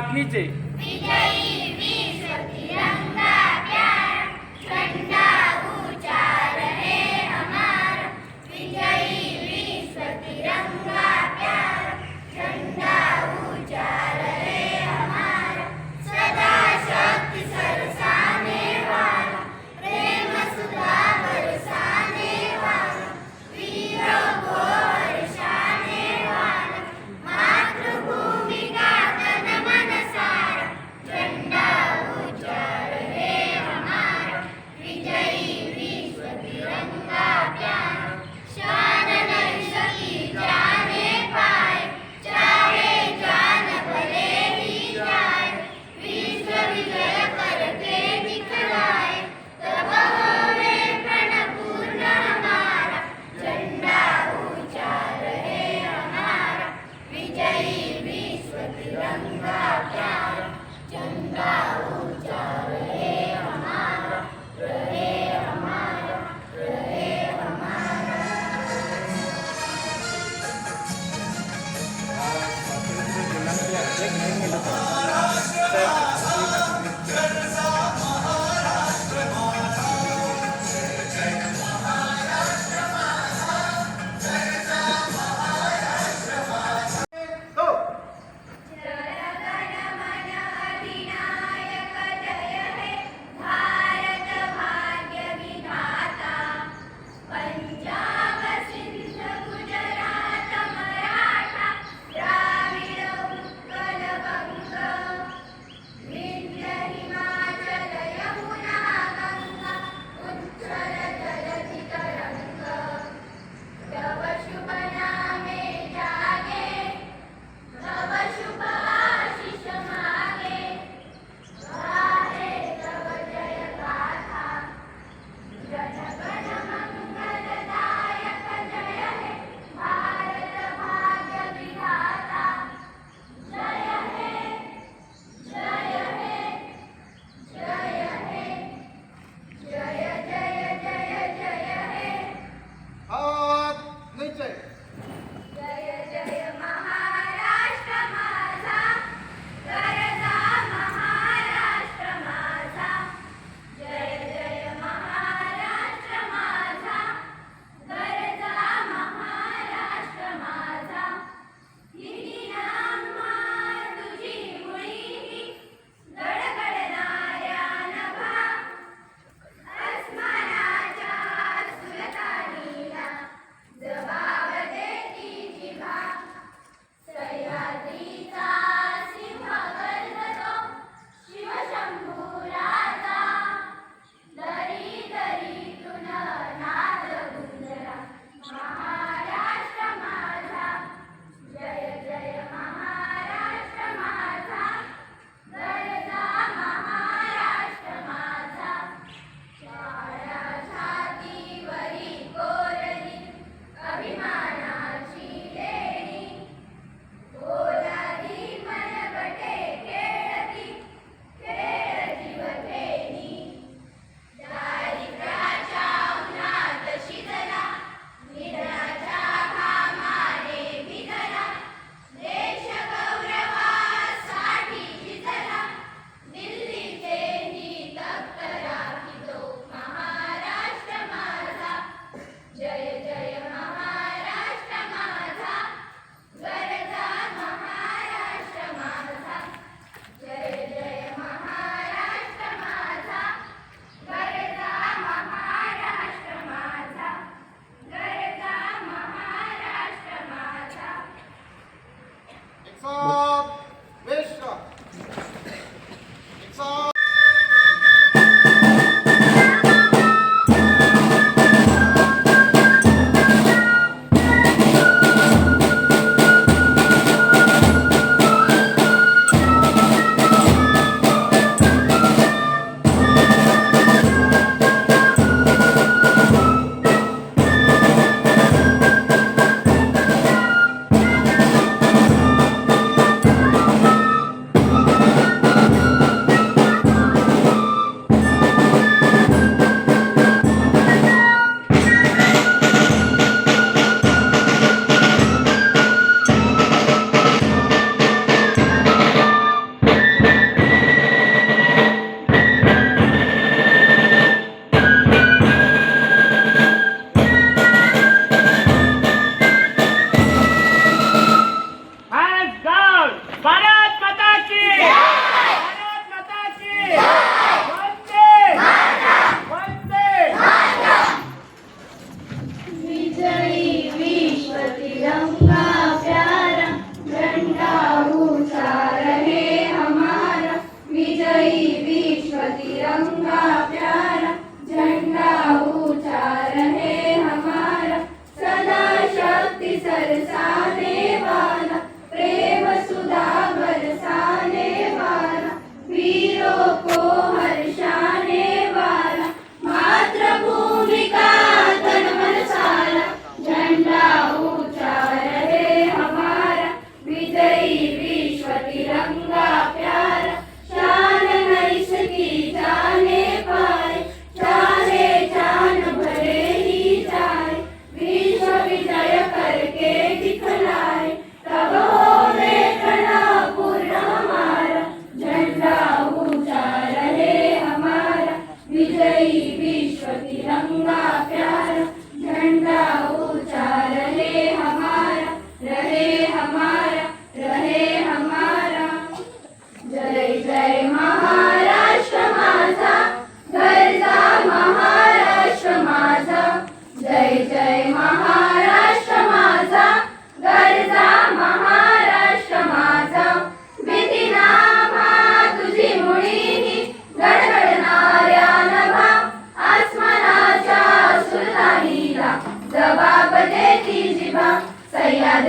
बात नीचे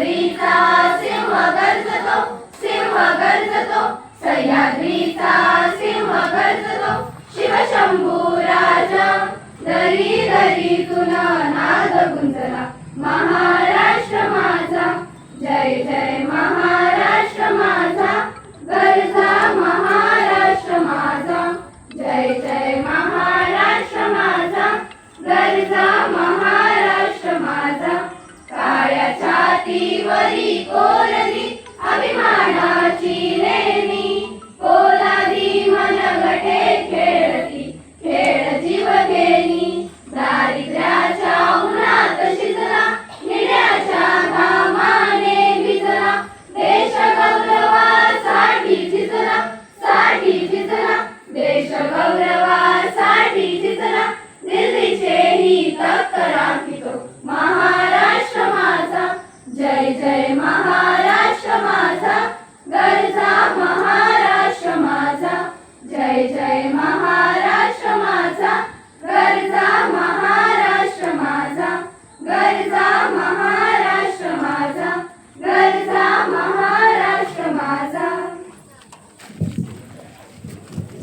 सह्याद्रीचा सिंह गर्जतो सिंह गर्जतो सह्याद्रीचा सिंह गर्जतो शिवशंभू राजा दरी दरी तुन नाद गुंजला महाराष्ट्र माझा जय जय महाराष्ट्र माझा गर्जा महा तीवरी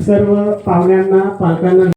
सर्व पाहुण्यांना पालकांना